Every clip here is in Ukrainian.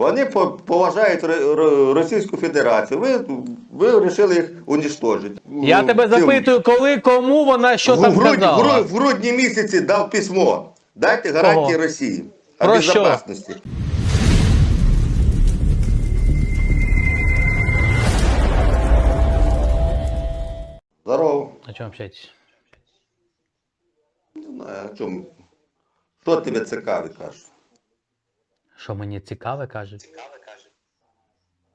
Вони поважають Ро- Ро- Російську Федерацію. Ви, ви вирішили їх уничтожити. Я тебе Цим- запитую, коли, кому вона що в, там грудні, в, сказала? в грудні місяці дав письмо. Дайте гарантії Кого? Росії. О безопасності. Здорово. О чому общаетесь? Не знаю, о чому. Що тебе цікавить, кажеш? Що мені цікаве кажуть?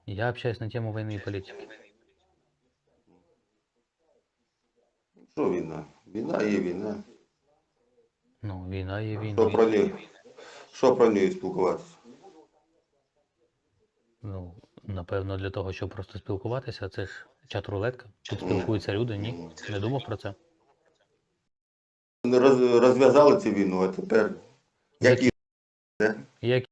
Я общаюсь на тему війни і політики. Що війна? Війна є війна. Ну, війна є Що війна. про неї? Що про неї спілкуватися? Ну, напевно, для того, щоб просто спілкуватися, це ж чат-рулетка. Тут спілкуються люди, ні? Не думав про це. Вони роз- розв'язали цю війну, а тепер які Як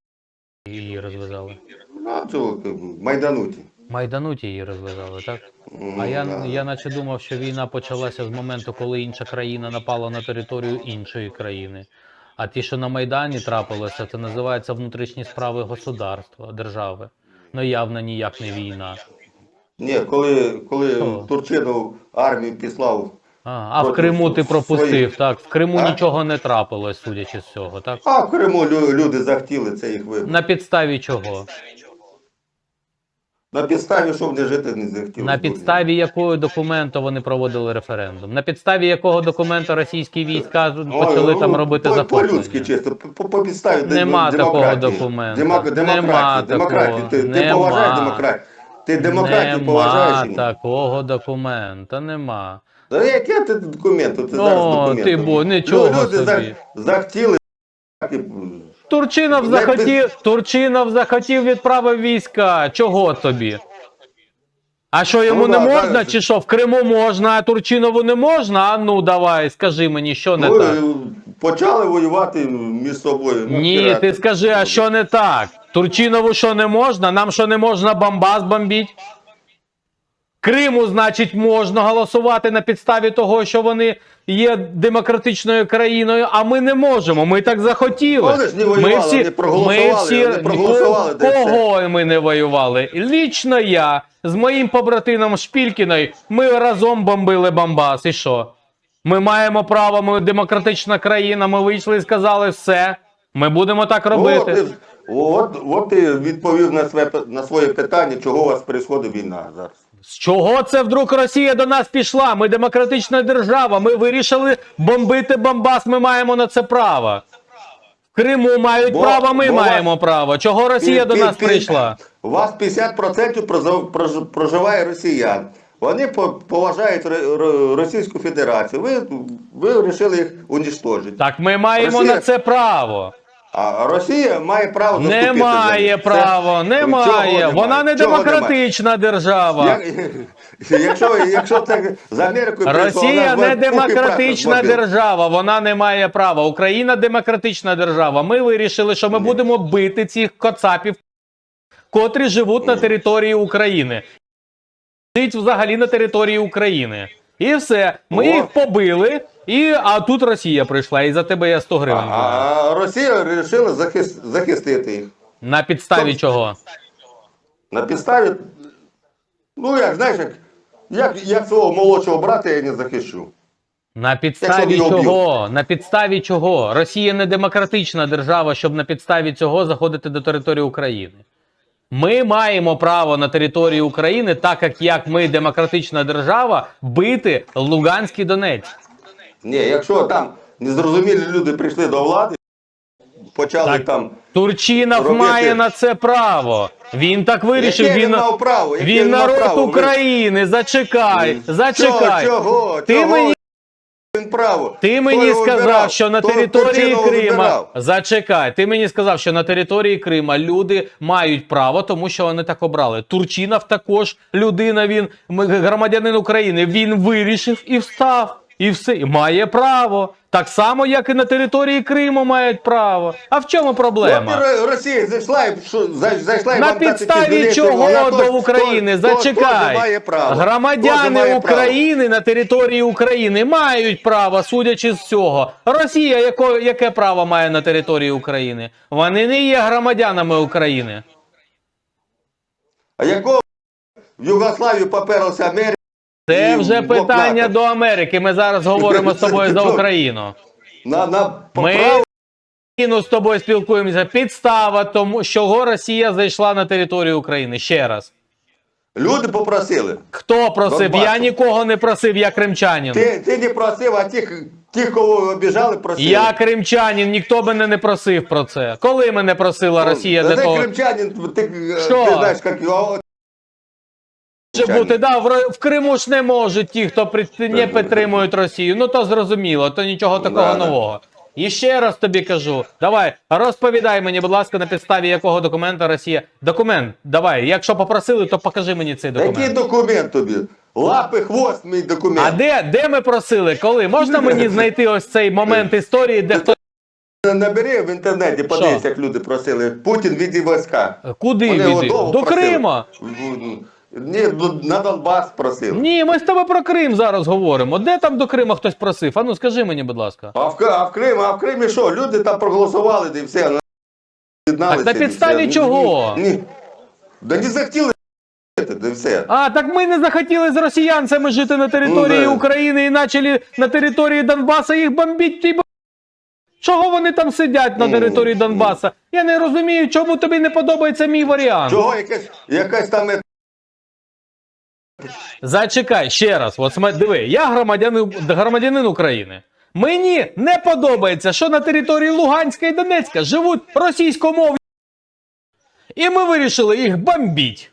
її розв'язали? ну, цього, майдануті. Майдануті її розв'язали, так? М, А я, да. я наче думав, що війна почалася з моменту, коли інша країна напала на територію іншої країни. А ті, що на Майдані трапилося, це називається внутрішні справи государства, держави. Ну явно ніяк не війна. Ні, коли, коли? Турчинов армію післав, А, а в Криму ти пропустив, своїх. так? В Криму А? нічого не трапилось, судячи з цього, так? а в Криму люди захотіли це їх вибір. На підставі чого? На підставі, щоб не жити, не захотіли. На підставі якого документу вони проводили референдум? На підставі якого документу російські війська почали там робити по, По-людськи захоплення? чисто, по, по підставі Нема такого документу. Демок, демократії, Нема демократії. такого. Ти, ти Нема. поважаєш демократію? Ти демократію поважаєш? Нема такого документа, нема. Та яке ти документ? Ти Ну, зараз документ. ти бо, нічого Люди за- собі. захотіли. так і- Турчинов Не захотів, Турчинов захотів відправив війська. Чого тобі? А що йому Ну, не да, можна, да. чи що? В Криму можна, а Турчинову не можна? А ну давай, скажи мені, що не Ну, так? почали воювати між собою. Ну, Ні, пірати. ти скажи, а що не так? Турчинову що не можна? Нам що не можна Бомбас бомбіть? Криму, значить, можна голосувати на підставі того, що вони є демократичною країною, а ми не можемо. Ми так захотіли. Вони ж не воювали, вони проголосували, вони проголосували, Ко- де все. Кого ми не воювали? Лічно я з моїм побратином Шпількіною, ми разом бомбили Бомбас. І що? Ми маємо право, ми демократична країна, ми вийшли і сказали все. Ми будемо так робити. ти- от, от ти відповів на своє, на своє питання, чого у вас відбувається війна зараз. З чого це вдруг Росія до нас пішла? Ми демократична держава. Ми вирішили бомбити Бомбас. Ми маємо на це право. В Криму мають Бо- право, ми бо вас- маємо право. Чого Росія Пі- до нас пі- прийшла? У вас 50% проживає росіян. Вони по- поважають Ро- Ро- Російську Федерацію. Ви, ви вирішили їх уничтожити. Так ми маємо Росія- на це право. А Росія має право за Немає права, немає. Вона не Чого немає? демократична держава. Як- якщо, якщо це з Америкою Росія не демократична держава, вона не має права. Україна демократична держава. Ми вирішили, що ми будемо бити цих коцапів, котрі живуть на території України. Жить взагалі на території України. І все. Ми О. їх побили, і, а тут Росія прийшла, і за тебе я 100 гривень. А Росія вирішила захис- захистити їх. На підставі Стоп. чого? На підставі, ну як, знаєш, як, як, як свого молодшого брата я не захищу. На підставі чого? На підставі чого? Росія не демократична держава, щоб на підставі цього заходити до території України. Ми маємо право на території України, так як, як ми демократична держава, бити Луганський Донець. Ні, якщо там незрозумілі люди прийшли до влади, почали Так, там. Турчинов Робити- має на це право. Він так вирішив. Яке Він, він мав право? Яке він народ право? України. Зачекай, зачекай. Чого, чого, Ти чого мені він право? Ти мені його сказав, вибирав? що на Хто території Турчинова Крима вибирав? зачекай. Ти мені сказав, що на території Крима люди мають право, тому що вони так обрали. Турчинов також людина. Він громадянин України. Він вирішив і встав. І все і має право. Так само, як і на території Криму мають право. А в чому проблема? От Росія зайшла і що, зайшла і На підставі чого до України? теж Зачекай. має право. Громадяни має право. України на території України мають право, судячи з цього. Росія яко, яке право має на території України? Вони не є громадянами України. А якого в Югославію поперлася Америка? Це І вже питання до Америки. Ми зараз говоримо з тобою за Україну. На, на Ми з тобою спілкуємося. Підстава тому, чого Росія зайшла на територію України. Ще раз. Люди попросили. Хто просив? Донбасу. Я нікого не просив, я кримчанин. Ти, ти не просив, а тих, тих, кого обіжали, просили. Я кримчанин, ніхто мене не просив про це. Коли мене просила Росія Та для ти того? кримчанин, ти, ти знаєш, як його... Може бути, да, в, Ро- в Криму ж не можуть ті, хто не підтримують Росію. Ну то зрозуміло, то нічого такого Да, да. нового. І ще раз тобі кажу, давай, розповідай мені, будь ласка, на підставі якого документа Росія. Документ, давай. Якщо попросили, то покажи мені цей документ. Який документ. тобі? Лапи, хвост, мій документ. А де, де ми просили? Коли? Можна мені знайти ось цей момент історії, де хто. Набери в інтернеті, подивись, як люди просили. Путін віді війська. Куди Вони його довго До просили. Крима. Ні, ну, на Донбас просили. Ні, ми з тобою про Крим зараз говоримо. Де там до Крима хтось просив? А ну скажи мені, будь ласка. А в, а в Крим, а в Кримі що? Люди там проголосували, де все. ну, Так на підставі все. чого? Ні, ні. Да не захотіли, де все. А, так ми не захотіли з росіянцями жити на території Ну, да. України і почали на території Донбаса їх бомбити. Ті бо- Чого вони там сидять на Ну, території ну. Донбаса? Я не розумію, чому тобі не подобається мій варіант. Чого якась, якась там е, Зачекай ще раз. От сме- диви, я громадянин, громадянин України. Мені не подобається, що на території Луганська і Донецька живуть російськомовні. І ми вирішили їх бомбіть.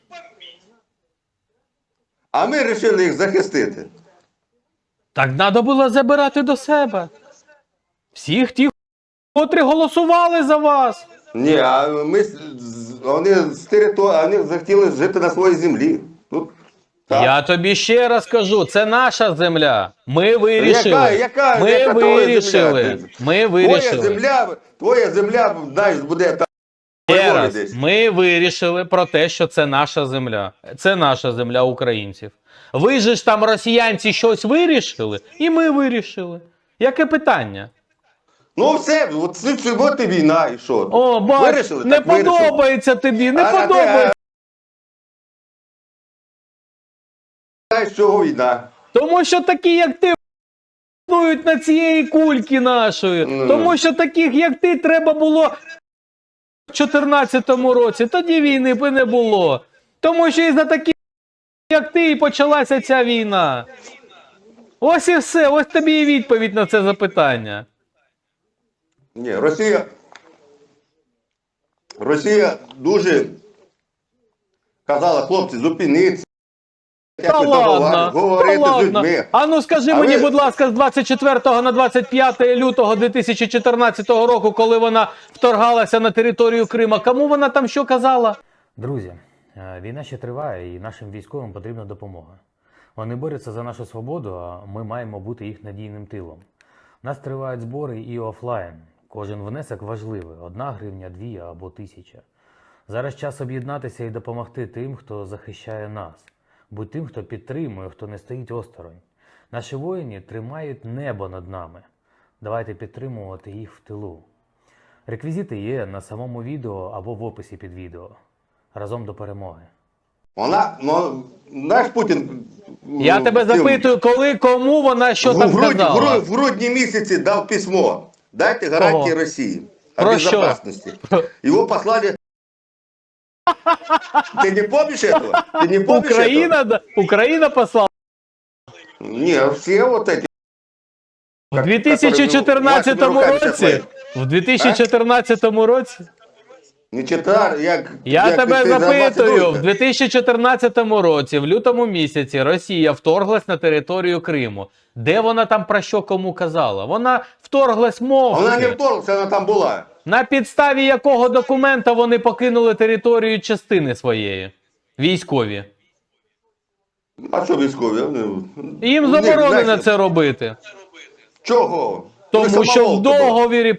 А ми вирішили їх захистити. Так треба було забирати до себе. Всіх тих, котрі голосували за вас. Ні, а ми з- вони з території, вони захотіли жити на своїй землі. Тут, так. Я тобі ще раз кажу, це наша земля. Ми вирішили. Яка- яка- Ми яка твоя вирішили. земля? Ми Твоя земля, твоя земля, знаєш, буде там. Ще раз, ми вирішили про те, що це наша земля. Це наша земля українців. Ви же ж там росіянці щось вирішили, і ми вирішили. Яке питання? Ну все, от, це- це- от і війна, і що? О, бач, Вирішили, не так вирішили. подобається тобі, не а подобається. Знаєш, чого війна? Тому що такі, як ти, існують на цієї кульки нашої. Ну. Тому що таких, як ти, треба було в 14-му році. Тоді війни би не було. Тому що із-за таких, як ти, і почалася ця війна. Ось і все, ось тобі і відповідь на це запитання. Ні, Росія. Росія дуже казала, хлопці, зупиніться. Та ладно, говорити та з людьми. А ну скажи А мені, ви- будь ласка, з 24 на 25 лютого 2014 року, коли вона вторгалася на територію Крима, кому вона там що казала? Друзі, е, війна ще триває, і нашим військовим потрібна допомога. Вони борються за нашу свободу, а ми маємо бути їх надійним тилом. У нас тривають збори і офлайн. Кожен внесок важливий одна гривня, дві або тисяча. Зараз час об'єднатися і допомогти тим, хто захищає нас. Будь тим, хто підтримує, хто не стоїть осторонь. Наші воїни тримають небо над нами. Давайте підтримувати їх в тилу. Реквізити є на самому відео або в описі під відео. Разом до перемоги. Вона, ну, наш Путін. Я ну, тебе запитую, коли, кому вона що в, там грудні, в, казала? в грудні місяці дав письмо. Дайте гарантії Кого? Росії о Про що? безопасности. Его послали... Ты не помнишь этого? Ты не помнишь Україна, да- Україна послала. этого? Не, все вот эти... В Как- 2014 которые вашими руками році. щас В 2014 році. Не читар, як... Я як тебе ти запитую, в замацюєш. 2014 році, в лютому місяці, Росія вторглась на територію Криму. Де вона там про що кому казала? Вона вторглась мовчки. Вона не вторглася, вона там була. На підставі якого документа вони покинули територію частини своєї? Військові. А що військові? Вони- Їм заборонено це робити. Чого? Тому що в були. договірі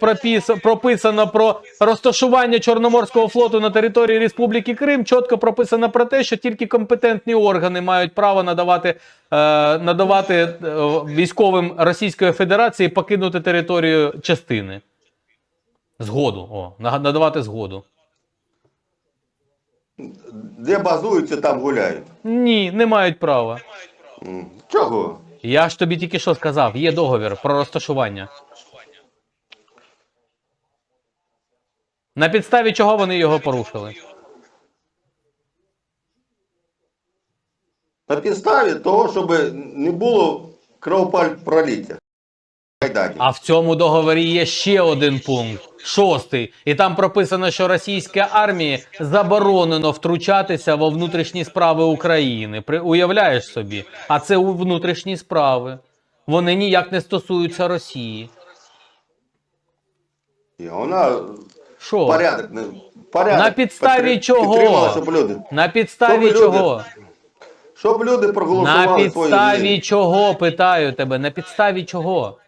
прописано про розташування Чорноморського флоту на території Республіки Крим. Чітко прописано про те, що тільки компетентні органи мають право надавати, е, надавати е, військовим Російської Федерації покинути територію частини. Згоду. О, надавати згоду. де базуються, там гуляють. Ні, не мають права. М. Чого? Я ж тобі тільки що сказав, є договір про розташування. На підставі чого вони його порушили? На підставі того, щоб не було кровопролиття. Майдані. А в цьому договорі є ще один пункт, шостий, і там прописано, що російській армії заборонено втручатися во внутрішні справи України. При уявляєш собі? А це у внутрішні справи. Вони ніяк не стосуються Росії. І вона Що? порядок, не- порядок На підставі чого? щоб люди, На підставі Щоб люди щоб люди На проголосували свої підставі дії. чого питаю тебе? На підставі чого?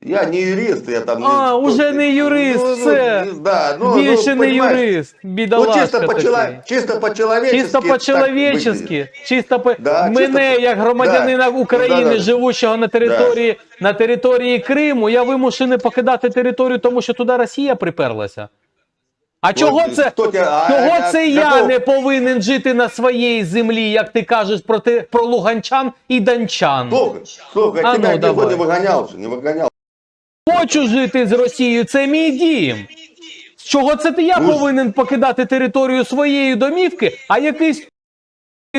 Я не юрист, я там А, не... уже не юрист, ну, все. Ну, да, ну, Більше ну, не юрист, Ну, чисто, по-чело- чисто по-человечески. Чисто по-человечески, чисто по Да, мене, чисто по- як громадянина да, України, да, да. живущого на території на території Криму, я вимушений покидати територію, тому що туди Росія приперлася. А чого Ну, це? тебе- а- Чого це я не повинен жити на своїй землі, як ти кажеш про, про луганчан і дончан? Слухай, слухай, А тебя ну, никто не же, не выгонял. Хочу жити з Росією, це мій дім. З чого це ти я повинен покидати територію своєї домівки, а якийсь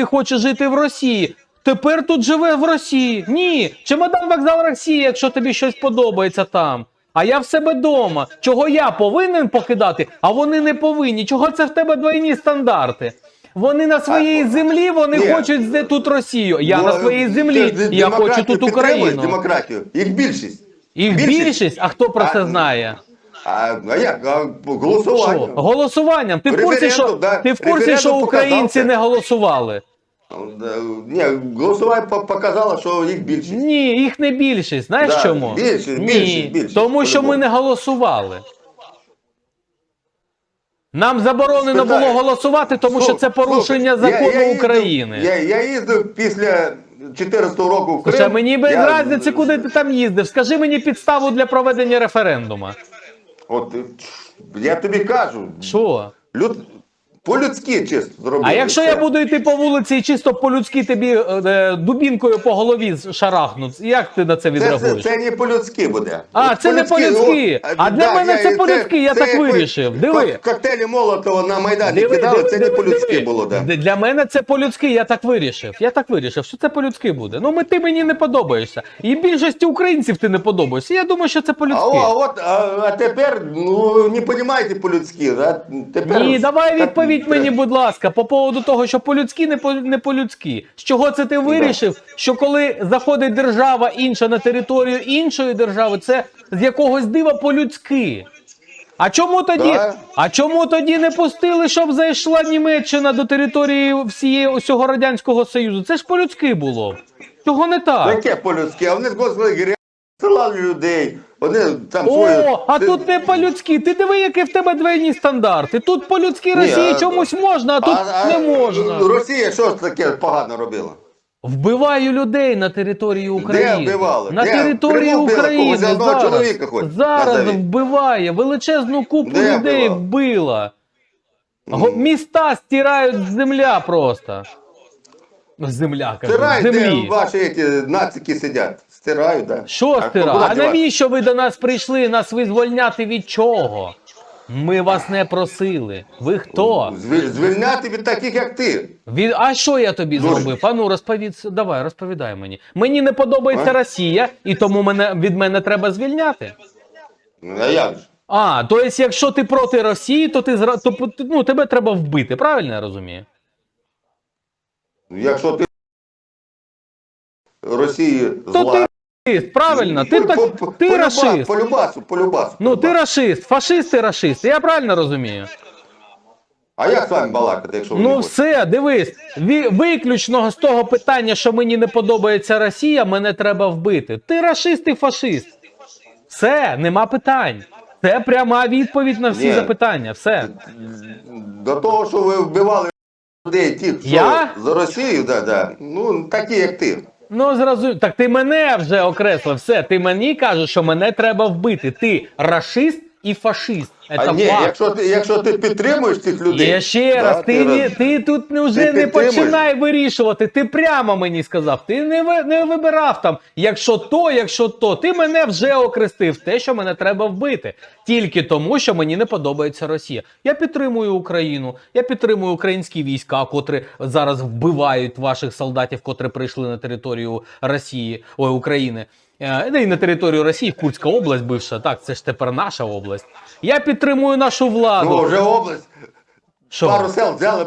хоче жити в Росії? Тепер тут живе в Росії. Ні, чемодан вокзал Росії, якщо тобі щось подобається там. А я в себе вдома. Чого я повинен покидати, а вони не повинні. Чого це в тебе двойні стандарти? Вони на своїй землі, вони ні. хочуть тут Росію. Я Ну, на своїй землі, я хочу тут Україну. Демократію. Їх більшість. Їх більшість. більшість, а хто про це знає? А, а як? А, голосування. Що? Голосуванням. Ти в курсі, що, да. ти в курсі, Референдум що українці показав не голосували? Да, Ні, голосування по- показало, що їх більшість. Ні, їх не більшість. Знаєш Да, чому? більшість, Ні, більшість, більшість, тому що ми по-любому. не голосували. Нам заборонено Спитай. було голосувати, тому що це Слухай, порушення закону я- я їздив- України. Я, я їздив після 14 року в Крим. Слушай, мені без я- разниці, куди ти там їздив. Скажи мені підставу для проведення референдума. От, я тобі кажу, Що? люд... по-людськи чисто зробили. А якщо я буду йти по вулиці і чисто по-людськи тобі е, дубінкою по голові шарахну, як ти на це Це, це, це не по-людськи буде. А, От це не по-людськи. А для мене це по-людськи, я так як вирішив. Диви. кок- Коктейлі Молотова на Майдані Диви, кидали, диви, це не по-людськи диви. було, да. Для мене це по-людськи, я так вирішив. Я так вирішив, що це по-людськи буде. Ну, ми, ти мені не подобаєшся. І більшості українців ти не подобаєшся. Я думаю, що це по-людськи. а а, а тепер, ну, не розумієте по-людськи, да? Тепер, Ні, давай так, відповідь треба. мені, будь ласка, по поводу того, що по-людськи, не по не по-людськи. З чого це ти вирішив? Що коли заходить держава інша на територію іншої держави, це з якогось дива по-людськи. А чому тоді? Да. А чому тоді не пустили, щоб зайшла Німеччина до території всієї усього радянського союзу? Це ж по-людськи було. Чого не так? Яке по-людськи? А вони з концлагеря силали людей. Вони там. О, а Ти- тут не по-людськи. Ти диви, які в тебе двойні стандарти. Тут по-людськи Росії а- чомусь можна, а тут не можна. Росія що ж таке погано робила? Вбиваю людей на території України. вбивали? На Де? території Криму вбили? України Когось одного зараз, чоловіка хоч зараз назовіть. вбиває величезну купу Де людей вбила. Го- Міста стирають з земля просто. Земля, кажу, Стирають, де ваші ці нацики сидять. Стирають, так. Да. Що А стира? А навіщо ви до нас прийшли нас визвольняти від чого? Ми вас не просили. Ви хто? Звільняти від таких, як ти. Від... А що я тобі Дуже. зробив? А ну розповідь, давай, розповідай мені. Мені не подобається А? Росія, і тому мене від мене треба звільняти. Ну, А як же? А, то есть, якщо ти проти Росії, то ти зра... то, ну, тебе треба вбити, правильно я розумію? Ну, Якщо ти Росії То зла. Расист, правильно? Ти так по- ти по- расист. По любасу, по любасу. Ну ти расист, фашист ти расист. Я правильно розумію? А як з вами балакати, якщо ви не Ну хочете? все, дивись, ві- виключно з того питання, що мені не подобається Росія, мене треба вбити. Ти расист і фашист. Все, нема питань. Це пряма відповідь на всі Ні. запитання. Все. До того, що ви вбивали людей, ті, що Я? за Росію, да, да. ну такі, як ти. Ну зразу Так ти мене вже окреслив. Все, ти мені кажеш, що мене треба вбити. Ти расист і фашист. А ні, факт. якщо ти, якщо ти підтримуєш цих людей. Я ще да, раз, ти, роз- ти тут не- вже Ти не починай вирішувати. Ти прямо мені сказав. Ти не, ви- не вибирав там, якщо то, якщо то. Ти мене вже окрестив те, що мене треба вбити. Тільки тому, що мені не подобається Росія. Я підтримую Україну, я підтримую українські війська, котрі зараз вбивають ваших солдатів, котрі прийшли на територію Росії, ой, України. Е, і на територію Росії, Курська область бивша, так, це ж тепер наша область. Я підтримую нашу владу. Ну, вже область. Що? Пару сел взяли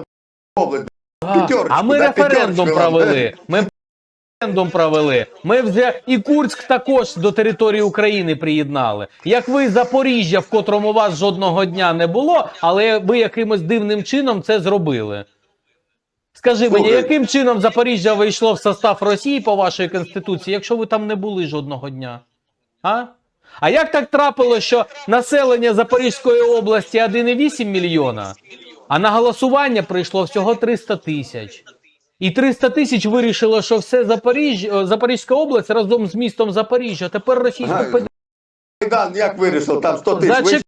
область. А, а ми да, референдум провели. Ми референдум провели. Ми вже і Курськ також до території України приєднали. Як ви Запоріжжя, в котрому вас жодного дня не було, але ви якимось дивним чином це зробили. Скажи мені, Слухай. яким чином Запоріжжя вийшло в состав Росії по вашій конституції, якщо ви там не були жодного дня? А? А як так трапилося, що населення Запорізької області 1,8 мільйона, а на голосування прийшло всього 300 тисяч? І 300 тисяч вирішило, що все Запоріжжя, Запорізька область разом з містом Запоріжжя тепер Російська Ага. Федерація. Майдан як вирішив, там 100 тисяч.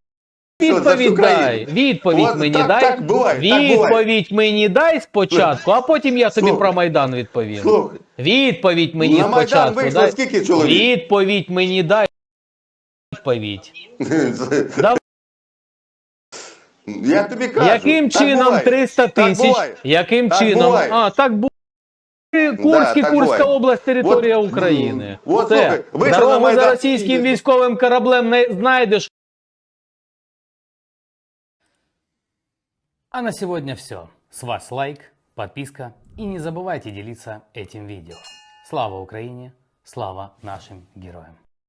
Відповідь дай. Відповідь От мені так- дай. так буває, так відповідь буває. мені дай спочатку, а потім я Слухай. про Майдан відповім. Слухай, Відповідь мені на Майдан спочатку. вийшло дай. скільки чоловік? Відповідь мені дай. Відповідь. Да, Я тобі кажу. яким так чином буває. 300 Так тисяч? буває. Яким Так чином? буває. А, так буде. Курськ і так Курська буває. область, територія От, України. м, от, Все. слухай, вийшов на Дорогу за Майдан. російським військовим кораблем не знайдеш. А на сегодня все. С вас лайк, подписка и не забывайте делиться этим видео. Слава Украине, слава нашим героям!